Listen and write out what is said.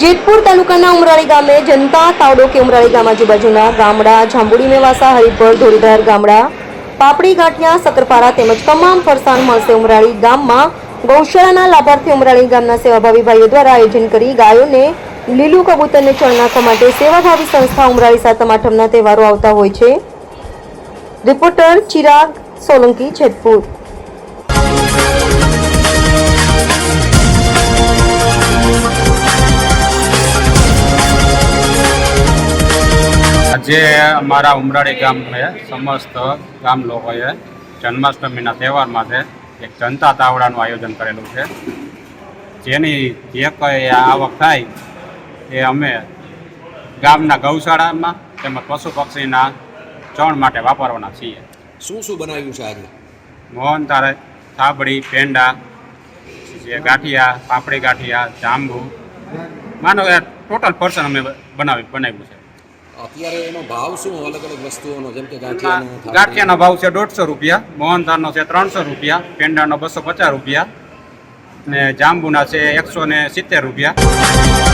જેતપુર તાલુકાના ઉમરાળી ગામે જનતા તાવડો કે ઉમરાળી ગામ આજુબાજુના ગામડા જાંબુડી મેવાસા, હરિપર, ધોળીધાર ગામડા, પાપડી ગાંઠિયા સકરપારા તેમજ તમામ ફરસાણ મળશે ઉમરાળી ગામમાં ગૌશાળાના લાભાર્થી ઉમરાળી ગામના સેવાભાવી ભાઈઓ દ્વારા આયોજન કરી ગાયોને લીલું કબૂતરને ચણ નાખવા માટે સેવાભાવી સંસ્થા ઉમરાળી સાતમ આઠમના તહેવારો આવતા હોય છે. રિપોર્ટર ચિરાગ સોલંકી જેતપુર. આજે અમારા ઉમરાળી ગામે સમસ્ત ગામ લોકોએ જન્માષ્ટમીના તહેવાર માટે એક જનતા તાવડાનું આયોજન કરેલું છે. જેની જે કંઈ આવક થાય એ અમે ગામના ગૌશાળામાં તેમજ પશુ પક્ષીના ચણ માટે વાપરવાના છીએ. શું શું બનાવ્યું છે આજે? મોહન તારે થાબડી પેંડા જે ગાંઠિયા પાપડી ગાંઠિયા જાંબુ. માનો ટોટલ પર્સન અમે બનાવી બનાવ્યું છે. અત્યારે એનો ભાવ શું? અલગ અલગ વસ્તુઓનો જેમ કે ગાંઠિયાનો ગાંઠિયાનો ભાવ છે દોઢસો રૂપિયા મોહનથાળનો છે ત્રણસો રૂપિયા પેંડાનો બસો પચાસ રૂપિયા ને જાંબુના છે એકસો ને સિત્તેર રૂપિયા.